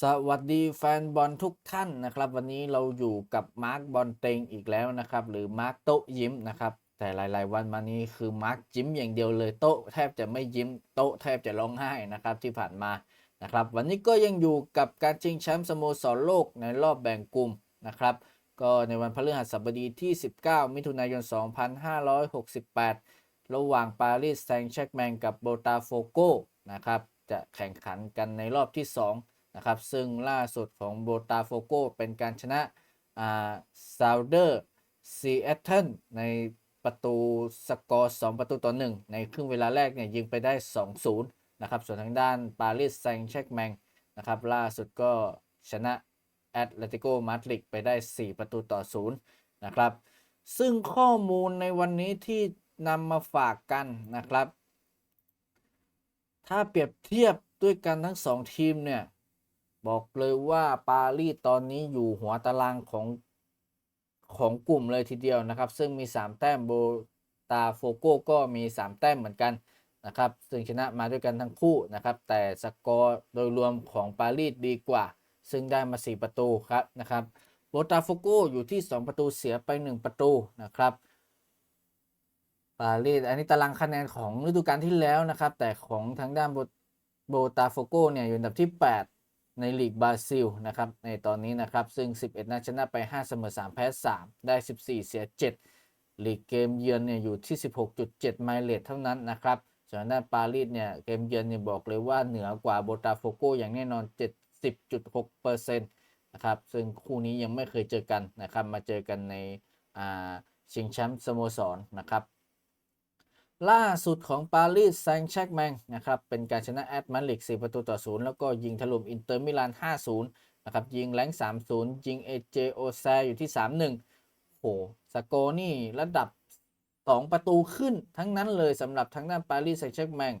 สวัสดีแฟนบอลทุกท่านนะครับ วันนี้เราอยู่กับมาร์คบอลเต็งอีกแล้วนะครับ หรือมาร์คโต๊ะยิ้มนะครับ แต่หลาย ๆ วันมานี้คือมาร์คยิ้มอย่างเดียวเลยโต๊ะแทบจะไม่ยิ้มโต๊ะแทบจะร้องไห้นะครับที่ผ่านมานะครับ วันนี้ก็ยังอยู่กับการชิงแชมป์สโมสรโลกในรอบแบ่งกลุ่มนะครับ ก็ในวันพฤหัสบดีที่ 19 มิถุนายน 2568 ระหว่างปารีสแซงต์แชร์กแมงกับโบตาโฟโกนะครับจะแข่งขันกันในรอบที่ 2 นะครับ ซึ่งล่าสุดของโบตาโฟโกเป็นการชนะซาวเดอร์ซีแอตเทิลในประตูสกอร์ 2 ประตูต่อ 1 ในครึ่งเวลาแรกเนี่ยยิงไปได้ 2-0 นะครับ ส่วนทางด้านปารีสแซงต์แชร์กแมงนะครับ ล่าสุดก็ชนะแอตเลติโกมาดริดไปได้ 4 ประตูต่อ 0 นะครับ ซึ่งข้อมูลในวันนี้ที่นำมาฝากกันนะครับ ถ้าเปรียบเทียบด้วยกันทั้งสองทีมเนี่ย บอกเลยว่าปารีสตอนนี้อยู่หัวตารางของของกลุ่มเลยทีเดียวนะครับ ซึ่งมี 3 แต้มโบตาโฟโกก็มี 3 แต้มเหมือนกันนะครับ ซึ่งชนะมาด้วยกันทั้งคู่นะครับ แต่สกอร์โดยรวมของปารีสดีกว่า ซึ่งได้มา 4 ประตูครับนะครับโบตาโฟโกอยู่ที่ 2 ประตูเสียไป 1 ประตูนะครับปารีสอันนี้ตารางคะแนนของฤดูกาลที่แล้วนะครับ แต่ของทางด้านโบโบตาโฟโกเนี่ยอยู่อันดับที่ 8 ในลีกบราซิลนะครับในตอนนี้นะครับซึ่ง 11 นัดชนะไป 5 เสมอ 3 แพ้ 3 ได้ 14 เสีย 7 ลีกเกมเยือนเนี่ยอยู่ที่ 16.7 ไมล์เลทเท่านั้นนะครับส่วนด้านปารีสเนี่ยเกมเยือนเนี่ยบอกเลยว่าเหนือกว่าโบตาโฟโกอย่างแน่นอน 70.6%นะครับซึ่งคู่นี้ยังไม่เคยเจอกันนะครับมาเจอกันในอ่าชิงแชมป์สโมสรนะครับ ล่าสุดของปารีสแซงต์แชร์กแมงนะครับเป็นการชนะแอตมาดริด4ประตูต่อ 0 แล้วก็ยิงถล่มอินเตอร์มิลาน 5-0 นะครับ ยิงแรง3-0 ยิงเอเจโอแซอยู่ที่ 3-1โหสกอร์นี่ระดับ 2 ประตูขึ้นทั้งนั้นเลยสำหรับทางด้านปารีสแซงต์แชร์กแมง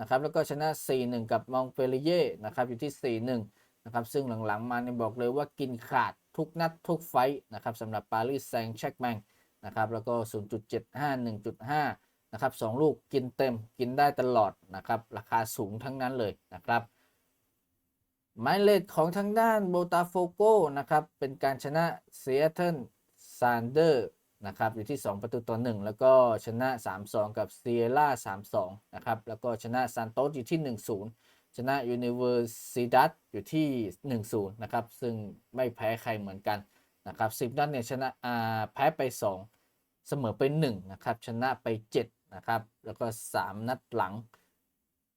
นะครับแล้วก็ชนะ 4-1 กับมองเปรีเย่นะครับอยู่ที่ 4-1 นะครับซึ่งหลังๆมาเนี่ยบอกเลยว่ากินขาดทุกนัดทุกไฟท์นะครับสำหรับปารีสแซงต์แชร์กแมงนะครับแล้วก็ 0.75 1.5 นะครับสองลูกกินเต็มกินได้ตลอดนะครับ ราคาสูงทั้งนั้นเลยนะครับหมายเลขของทางด้านโบตาโฟโกนะครับ เป็นการชนะเซียเทิลซานเดอร์นะครับอยู่ที่ 2 ประตูต่อ 1 แล้วก็ชนะ 3-2 กับเซียร่า3-2 นะครับ แล้วก็ชนะซานโตสอยู่ที่ 1-0 ชนะยูนิเวอร์ซิดัสอยู่ที่ 1-0 นะครับ ซึ่งไม่แพ้ใครเหมือนกันนะครับ10นัดเนี่ยชนะอ่าแพ้ไป 2 เสมอไป1นะครับชนะไป 7 นะครับ แล้วก็ 3 นัดหลัง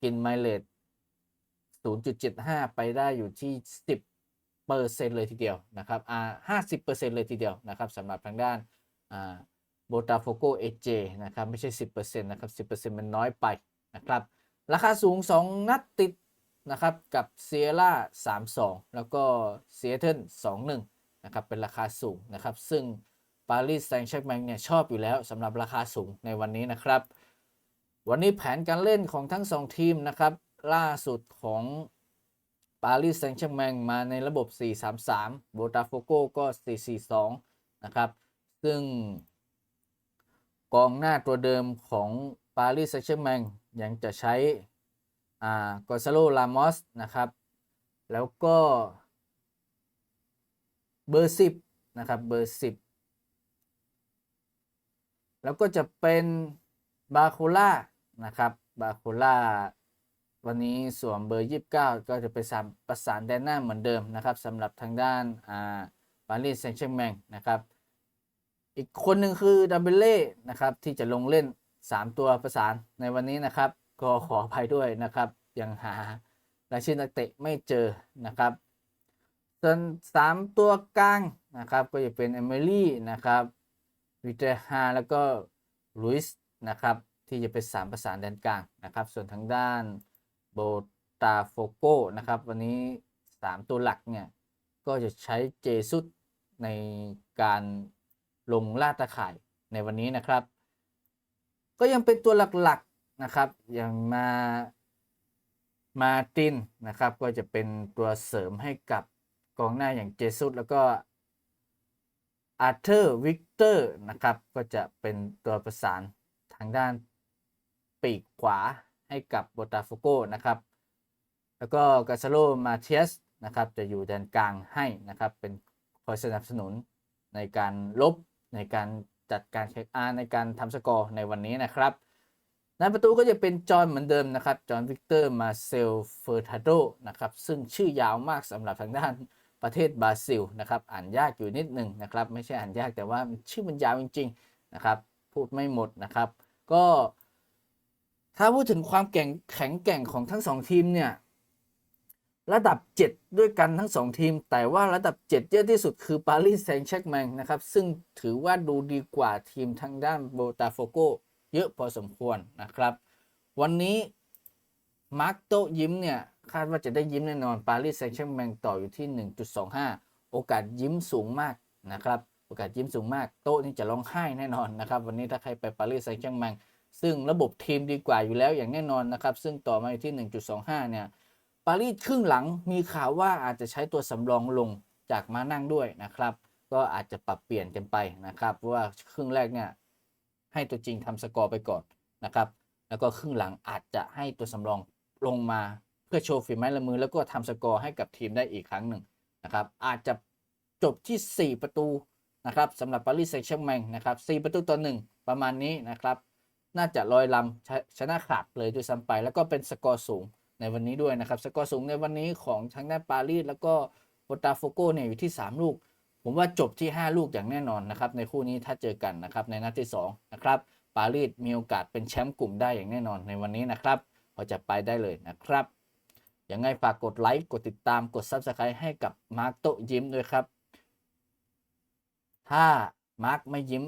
กินไมเลด0.75 ไปได้อยู่ที่ 10เปอร์เซ็นต์เลยทีเดียวนะครับอ่า50เปอร์เซ็นต์เลยทีเดียวนะครับสำหรับทางด้านอ่าโบตาโฟโกเอเจนะครับ ไม่ใช่ 10%นะครับ 10%มันน้อยไปนะครับ ราคาสูง 2 นัดติดนะครับ กับเซียร่า3-2 แล้วก็เซียเทิล2-1 นะครับ เป็นราคาสูงนะครับ ซึ่ง ปารีสแซงต์แชร์กแมงเนี่ยชอบอยู่แล้วสำหรับราคาสูงในวันนี้นะครับ วันนี้แผนการเล่นของทั้ง 2 ทีมนะครับ ล่าสุดของปารีสแซงต์แชร์กแมงมาในระบบ 4-3-3 โบตาโฟโกก็ 4-4-2 นะครับ ซึ่งกองหน้าตัวเดิมของปารีสแซงต์แชร์กแมงยังจะใช้อ่ากอซาโล ลามอส นะครับ แล้วก็เบอร์ 10 นะครับ เบอร์ 10 แล้วก็จะเป็นบาโคล่านะครับบาโคล่าวันนี้สวมเบอร์ 29 ก็จะไปสามประสานแดนหน้าเหมือนเดิมนะครับสำหรับทางด้านอ่าปารีสแซงต์แชร์กแมงนะครับอีกคนหนึ่งคือดัมเบเล่นะครับที่จะลงเล่น 3 ตัวประสานในวันนี้นะครับ ก็ขออภัยด้วยนะครับ ยังหารายชื่อนักเตะไม่เจอนะครับส่วน3ตัวกลางนะครับก็จะเป็นเอมิลี่นะครับ วิเตฮาแล้วก็ลุยส์นะครับ ที่จะเป็นสามประสานแดนกลางนะครับ ส่วนทางด้านโบตาโฟโกนะครับ วันนี้ 3 ตัวหลักเนี่ย ก็จะใช้เจซุสในการลงล่าตะข่ายในวันนี้นะครับ ก็ยังเป็นตัวหลักๆนะครับอย่างมามาตินนะครับ ก็จะเป็นตัวเสริมให้กับกองหน้าอย่างเจซุสแล้วก็ อาร์เธอร์วิกเตอร์นะครับ ก็จะเป็นตัวประสานทางด้านปีกขวาให้กับโบตาโฟโกนะครับ แล้วก็กาซาโลมาเทียสนะครับ จะอยู่แดนกลางให้นะครับ เป็นคอยสนับสนุนในการลบในการจัดการเช็คอาร์ในการทำสกอร์ในวันนี้นะครับในประตูก็จะเป็นจอห์นเหมือนเดิมนะครับ จอห์นวิกเตอร์มาเซลเฟอร์ทาโดนะครับ ซึ่งชื่อยาวมากสำหรับทางด้าน ประเทศบราซิลนะครับอ่านยากอยู่นิดหนึ่งนะครับไม่ใช่อ่านยากแต่ว่าชื่อมันยาวจริงๆนะครับพูดไม่หมดนะครับ ก็ถ้าพูดถึงความแข็งแข็งแกร่งของทั้งสองทีมเนี่ยระดับ 7 ด้วยกันทั้ง 2 ทีม แต่ว่าระดับ 7 เยอะที่สุดคือปารีสแซงต์แชร์กแมงนะครับซึ่งถือว่าดูดีกว่าทีมทางด้านโบตาโฟโกเยอะพอสมควรนะครับ วันนี้มาร์กโตยิ้มเนี่ย คาดว่าจะได้ยิ้มแน่นอนปารีสแซงต์แชร์แมงต่ออยู่ที่ 1.25 โอกาสยิ้มสูงมากนะครับโอกาสยิ้มสูงมากโต๊ะนี่จะร้องไห้แน่นอนนะครับวันนี้ถ้าใครไปปารีสแซงต์แชร์แมงซึ่งระบบทีมดีกว่าอยู่แล้วอย่างแน่นอนนะครับ ซึ่งต่อมาอยู่ที่ 1.25 เนี่ยปารีสครึ่งหลังมีข่าวว่าอาจจะใช้ตัวสำรองลงจากมานั่งด้วยนะครับ ก็อาจจะปรับเปลี่ยนกันไปนะครับเพราะว่าครึ่งแรกเนี่ยให้ตัวจริงทำสกอร์ไปก่อนนะครับ แล้วก็ครึ่งหลังอาจจะให้ตัวสำรองลงมา เพื่อโชว์ฝีไม้ลายมือแล้วก็ทำสกอร์ให้กับทีมได้อีกครั้งหนึ่งนะครับอาจจะจบที่ 4 ประตูนะครับสำหรับปารีสแซงต์แชร์แมงนะครับ4ประตูต่อ1ประมาณนี้นะครับน่าจะลอยลำชชนะขาดเลยด้วยซ้ำไป แล้วก็เป็นสกอร์สูงในวันนี้ด้วยนะครับ สกอร์สูงในวันนี้ของทางด้านปารีสแล้วก็โบตาโฟโกเนี่ยอยู่ที่ 3 ลูก ผมว่าจบที่ 5 ลูกอย่างแน่นอนนะครับในคู่นี้ถ้าเจอกันนะครับในนัดที่2นะครับปารีสมีโอกาสเป็นแชมป์กลุ่มได้อย่างแน่นอนในวันนี้นะครับพอจะไปได้เลยนะครับ ยังไงฝากกดไลค์กดติดตามกด Subscribe ให้กับมาร์กโตยิ้มด้วยครับ ถ้ามาร์กไม่ยิ้ม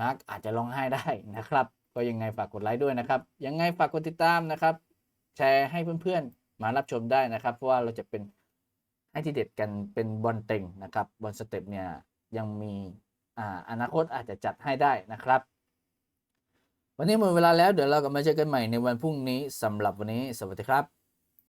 มาร์กอาจจะร้องไห้ได้นะครับ ก็ยังไงฝากกดไลค์ด้วยนะครับ ยังไงฝากกดติดตามนะครับ แชร์ให้เพื่อนๆ มารับชมได้นะครับ เพราะว่าเราจะเป็นให้ที่เด็ดกันเป็นบอลเต็งนะครับบอลสเต็ปเนี่ยยังมีอ่าอนาคตอาจจะจัดให้ได้นะครับ วันนี้หมดเวลาแล้วเดี๋ยวเรากลับมาเจอกันใหม่ในวันพรุ่งนี้สำหรับวันนี้สวัสดีครับ